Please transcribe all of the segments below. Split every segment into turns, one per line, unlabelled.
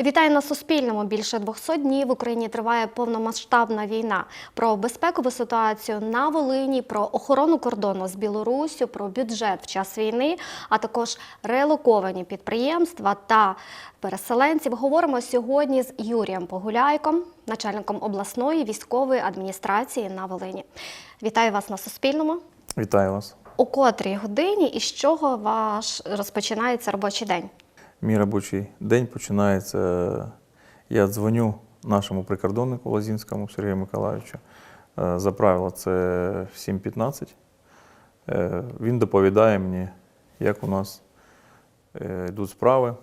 Вітаю на Суспільному. Більше 200 днів в Україні триває повномасштабна війна. Про безпекову ситуацію на Волині, про охорону кордону з Білоруссю, про бюджет в час війни, а також релоковані підприємства та переселенців. Говоримо сьогодні з Юрієм Погуляйком, начальником обласної військової адміністрації на Волині. Вітаю вас на Суспільному.
Вітаю вас.
У котрій годині і з чого ваш розпочинається робочий день?
Мій робочий день починається. Я дзвоню нашому прикордоннику Лазінському Сергію Миколаївичу. Е, За правило, це в 7.15. Е, Він доповідає мені, як у нас е, йдуть справи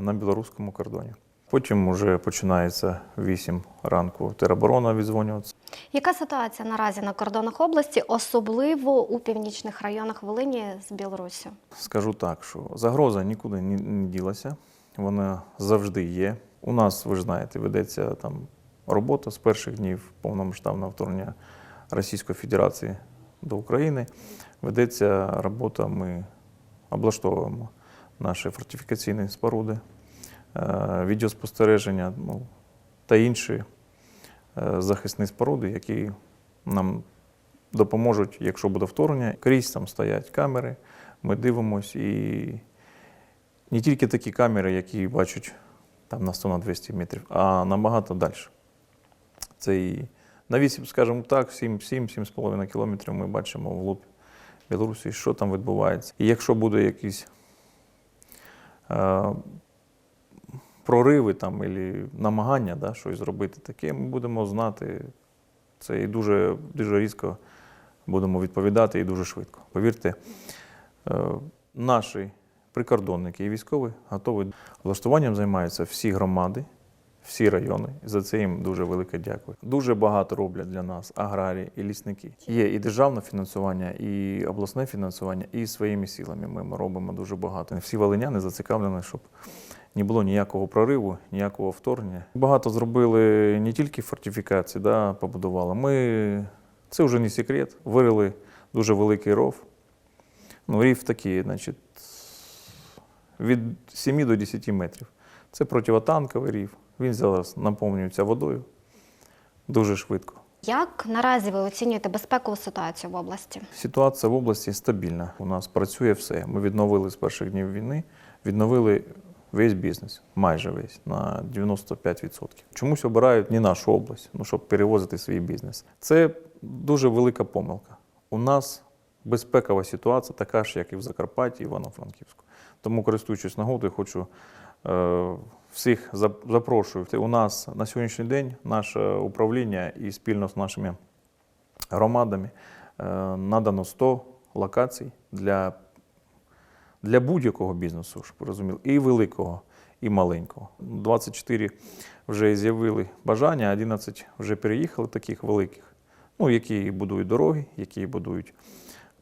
на білоруському кордоні. Потім вже починається в 8 ранку тероборона віддзвонюватися.
Яка ситуація наразі на кордонах області, особливо у північних районах Волині з Білоруссю?
Скажу так, що загроза нікуди не, ділася, вона завжди є. У нас, ви ж знаєте, ведеться там робота з перших днів повномасштабного вторгнення Російської Федерації до України. Ведеться робота, ми облаштовуємо наші фортифікаційні споруди, відеоспостереження ну, та інші е, захисні споруди, які нам допоможуть, якщо буде вторгнення. Крізь там стоять камери, ми дивимося і не тільки такі камери, які бачать там на 100-200 метрів, а набагато далі. Це і на 8, скажімо так, 7-7,5 кілометрів ми бачимо вглуб Білорусі, що там відбувається. І якщо буде якісь е, прориви там, або намагання да, щось зробити таке, ми будемо знати це і дуже, дуже різко будемо відповідати і дуже швидко. Повірте, е, наші прикордонники і військові готові влаштуванням займаються всі громади, всі райони. І за це їм дуже велике дякую. Дуже багато роблять для нас аграрії і лісники. Є і державне фінансування, і обласне фінансування, і своїми силами ми робимо дуже багато. Всі волиняни зацікавлені, щоб не було ніякого прориву, ніякого вторгнення. Багато зробили не тільки фортифікації, да, побудували. Ми це вже не секрет. Вирили дуже великий ров. Ну, рів такий, значить, від 7 до 10 метрів. Це противотанковий рів. Він зараз наповнюється водою дуже швидко.
Як наразі ви оцінюєте безпекову ситуацію в області?
Ситуація в області стабільна. У нас працює все. Ми відновили з перших днів війни, відновили весь бізнес, майже весь, на 95%. Чомусь обирають не нашу область, ну, щоб перевозити свій бізнес. Це дуже велика помилка. У нас безпекова ситуація така ж, як і в Закарпатті, і Івано-Франківську. Тому, користуючись нагодою, хочу е, всіх зап- запрошую. У нас на сьогоднішній день наше управління і спільно з нашими громадами е, надано 100 локацій для, для будь-якого бізнесу, щоб ви розуміли, і великого, і маленького. 24 вже з'явили бажання, 11 вже переїхали таких великих, ну, які будують дороги, які будують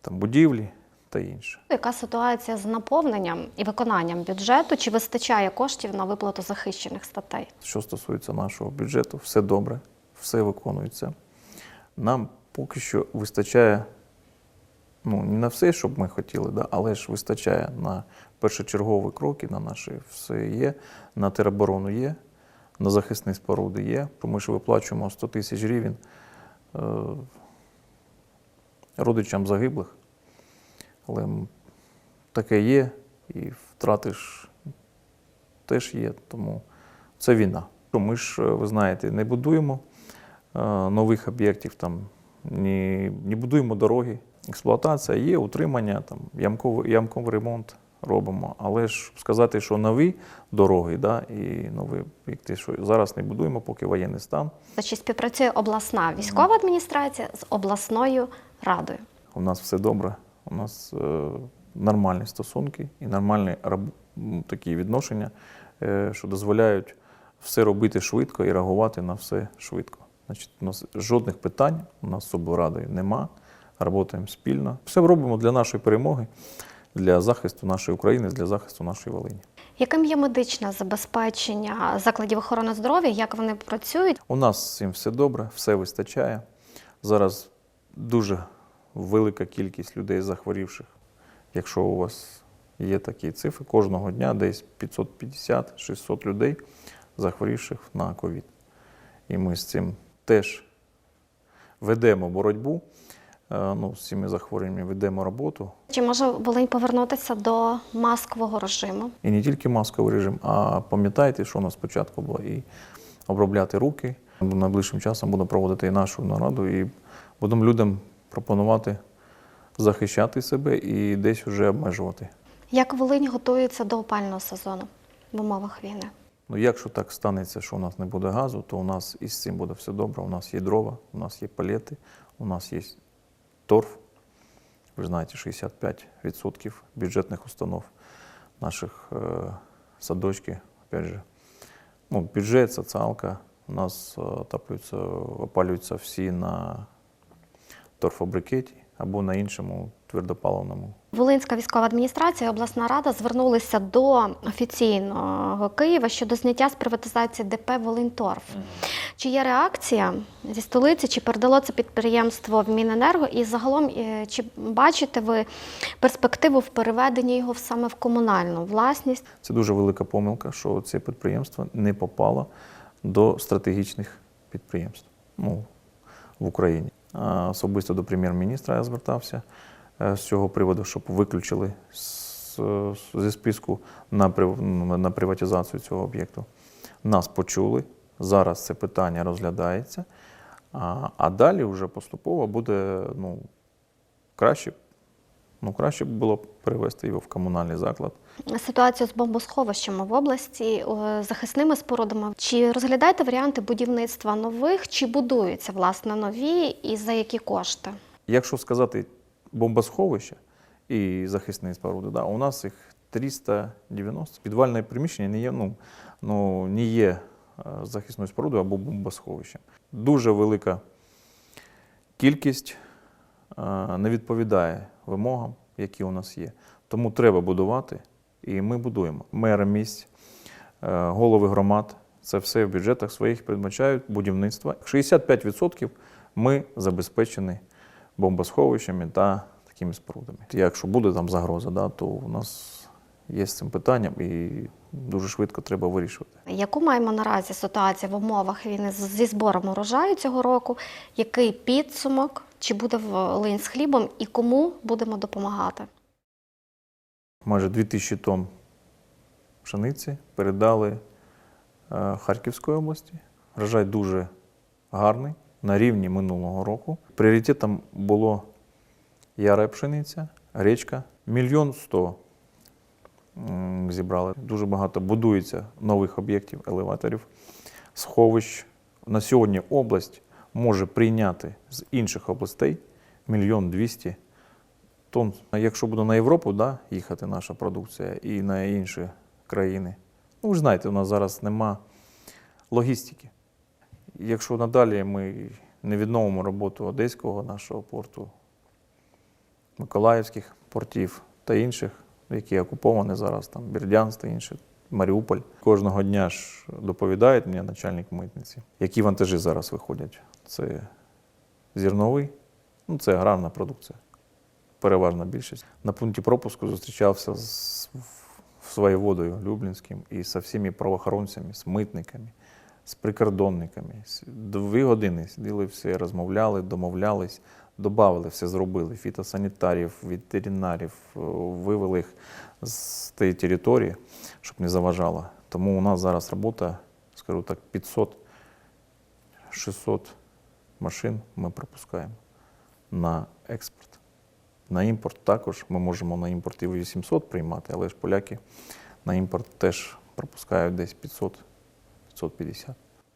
там, будівлі та інше.
Яка ситуація з наповненням і виконанням бюджету? Чи вистачає коштів на виплату захищених статей?
Що стосується нашого бюджету, все добре, все виконується. Нам поки що вистачає ну, не на все, що б ми хотіли, да, але ж вистачає на першочергові кроки, на наші все є, на тероборону є, на захисні споруди є. Ми ж виплачуємо 100 тисяч гривень е, родичам загиблих. Але таке є, і втрати ж теж є, тому це війна. Ми ж, е, ви знаєте, не будуємо е, нових об'єктів, там, не, не будуємо дороги. Експлуатація є, утримання, там, ямковий, ямковий ремонт робимо. Але ж сказати, що нові дороги да, і нові об'єкти, що зараз не будуємо, поки воєнний стан.
Чи співпрацює обласна військова адміністрація з обласною радою?
У нас все добре, у нас е, нормальні стосунки і нормальні такі відношення, е, що дозволяють все робити швидко і реагувати на все швидко. Значить, у нас жодних питань у нас з облрадою нема. Працюємо спільно. Все робимо для нашої перемоги, для захисту нашої України, для захисту нашої Волині.
Яким є медичне забезпечення закладів охорони здоров'я? Як вони працюють?
У нас цим все добре, все вистачає. Зараз дуже велика кількість людей захворівших. Якщо у вас є такі цифри, кожного дня десь 550-600 людей захворівших на ковід. І ми з цим теж ведемо боротьбу. е, Ну, з цими захворюваннями ведемо роботу.
Чи може Волинь повернутися до маскового режиму?
І не тільки масковий режим, а пам'ятайте, що у нас спочатку було і обробляти руки. Найближчим часом будемо проводити і нашу нараду, і будемо людям пропонувати захищати себе і десь вже обмежувати.
Як Волинь готується до опального сезону в умовах війни?
Ну, якщо так станеться, що у нас не буде газу, то у нас із цим буде все добре. У нас є дрова, у нас є палети, у нас є торф. Ви знаєте, 65% бюджетних установ наших е, садочки, опять же, ну, бюджет, соціалка, у нас е, отаплюються, опалюються всі на торфобрикеті або на іншому твердопаливному
Волинська військова адміністрація і обласна рада звернулися до офіційного Києва щодо зняття з приватизації ДП Волиньторф. Чи є реакція зі столиці, чи передало це підприємство в Міненерго? І загалом, е, чи бачите ви перспективу в переведенні його саме в комунальну власність?
Це дуже велика помилка, що це підприємство не попало до стратегічних підприємств ну, в Україні. Особисто до прем'єр-міністра я звертався з цього приводу, щоб виключили з- зі списку на, на приватизацію цього об'єкту. Нас почули. Зараз це питання розглядається. А, а далі вже поступово буде ну, краще. Ну, краще б було б перевести його в комунальний заклад.
Ситуацію з бомбосховищами в області, е, захисними спорудами. Чи розглядаєте варіанти будівництва нових, чи будуються власне нові, і за які кошти?
Якщо сказати бомбосховище і захисні споруди, да, у нас їх 390. Підвальне приміщення не є, ну, ну, не є е, захисною спорудою або бомбосховищем. Дуже велика кількість е, не відповідає вимогам, які у нас є. Тому треба будувати, і ми будуємо. Мери місць, е, голови громад, це все в бюджетах своїх передбачають будівництво. 65% ми забезпечені бомбосховищами та такими спорудами. Якщо буде там загроза, да, то у нас є з цим питанням і дуже швидко треба вирішувати.
Яку маємо наразі ситуацію в умовах війни зі збором урожаю цього року? Який підсумок? Чи буде Волинь з хлібом і кому будемо допомагати?
Майже 2000 тонн пшениці передали е, Харківської області. Врожай дуже гарний, на рівні минулого року. Пріоритетом було яра пшениця, річка. Мільйон сто зібрали. Дуже багато будується нових об'єктів, елеваторів, сховищ. На сьогодні область може прийняти з інших областей мільйон двісті тонн. Якщо буде на Європу да, їхати наша продукція і на інші країни, ну ви ж знаєте, у нас зараз нема логістики. Якщо надалі ми не відновимо роботу Одеського нашого порту, Миколаївських портів та інших, які окуповані зараз, там Бердянськ та інші, Маріуполь. Кожного дня ж доповідає мені начальник митниці, які вантажі зараз виходять. Це зерновий, ну це аграрна продукція переважна більшість. На пункті пропуску зустрічався з своєводою Люблінським і з всіма правоохоронцями, з митниками, з прикордонниками. Дві години сиділи всі, розмовляли, домовлялись, додали, все зробили. Фітосанітарів, ветеринарів, е, вивели їх з тієї території, щоб не заважало. Тому у нас зараз робота, скажу так, 500-600 машин ми пропускаємо на експорт. На імпорт також ми можемо на імпорт і 800 приймати, але ж поляки на імпорт теж пропускають десь 500-550.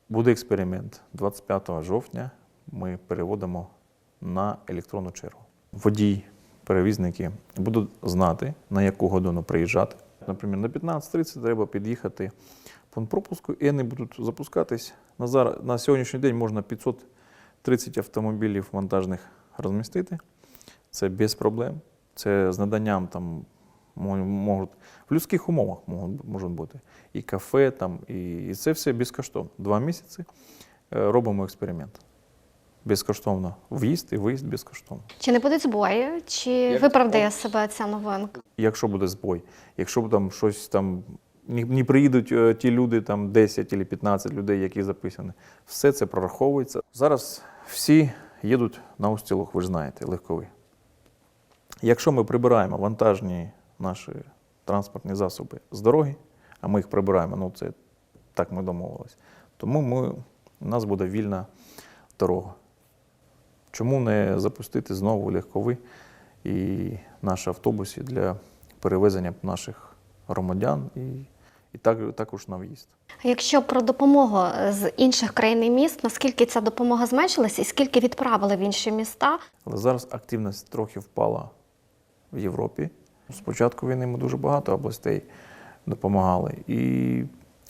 Буде експеримент. 25 жовтня ми переводимо на електронну чергу. Водій, перевізники будуть знати, на яку годину приїжджати. Наприклад, на 15.30 треба під'їхати пункт пропуску, і вони будуть запускатись. На, зараз, на сьогоднішній день можна 530 автомобілів вантажних розмістити. Це без проблем. Це з наданням там можуть в людських умовах можуть, можуть бути і кафе, там, і, і це все безкоштовно. Два місяці е, робимо експеримент. Безкоштовно в'їзд і виїзд безкоштовно.
Чи не будуть збої, чи
Як
виправдає себе ця новинка?
Якщо буде збой, якщо там щось там ні, ні приїдуть е, ті люди, там 10 чи 15 людей, які записані. Все це прораховується. Зараз всі їдуть на устілок, ви ж знаєте, легковий. Якщо ми прибираємо вантажні наші транспортні засоби з дороги, а ми їх прибираємо, ну це так ми домовились, тому ми, у нас буде вільна дорога. Чому не запустити знову легкові і наші автобуси для перевезення наших громадян і, і так, також на в'їзд?
Якщо про допомогу з інших країн і міст, наскільки ця допомога зменшилась і скільки відправили в інші міста?
Але зараз активність трохи впала в Європі. З початку війни ми дуже багато областей допомагали. І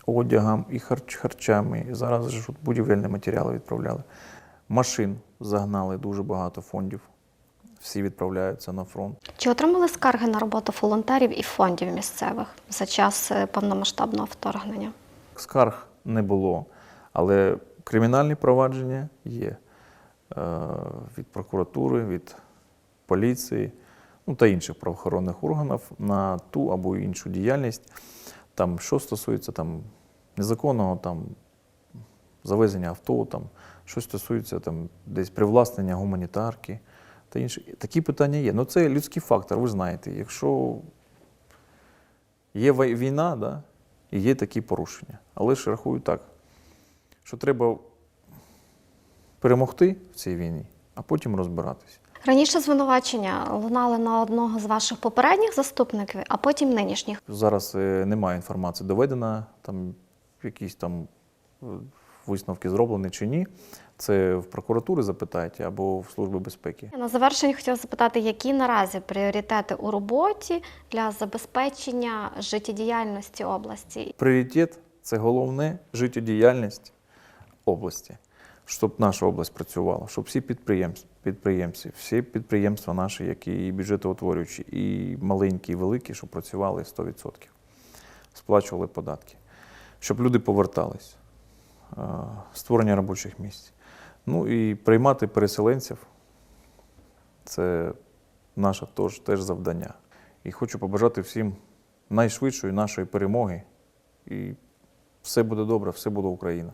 одягам, і харч, харчами. І зараз ж будівельні матеріали відправляли. Машин загнали дуже багато фондів. Всі відправляються на фронт.
Чи отримали скарги на роботу волонтерів і фондів місцевих за час е, повномасштабного вторгнення?
Скарг не було, але кримінальні провадження є е, від прокуратури, від поліції ну, та інших правоохоронних органів на ту або іншу діяльність. Там, що стосується там, незаконного там, завезення авто, там, що стосується там, десь привласнення гуманітарки та інше. Такі питання є. Ну, це людський фактор, ви знаєте. Якщо є війна, да, і є такі порушення. Але ж рахую так, що треба перемогти в цій війні, а потім розбиратись.
Раніше звинувачення лунали на одного з ваших попередніх заступників, а потім нинішніх.
Зараз е, немає інформації, доведена, там якісь там е, висновки зроблені чи ні. Це в прокуратури запитайте або в Служби безпеки.
На завершення хотіла запитати, які наразі пріоритети у роботі для забезпечення життєдіяльності області?
Пріоритет це головне життєдіяльність області, щоб наша область працювала, щоб всі підприємці, підприємці, всі підприємства наші, які і бюджетоутворюючі, і маленькі, і великі, щоб працювали 100%, сплачували податки, щоб люди повертались, е, створення робочих місць. Ну і приймати переселенців це наше теж, теж завдання. І хочу побажати всім найшвидшої нашої перемоги. І все буде добре, все буде Україна.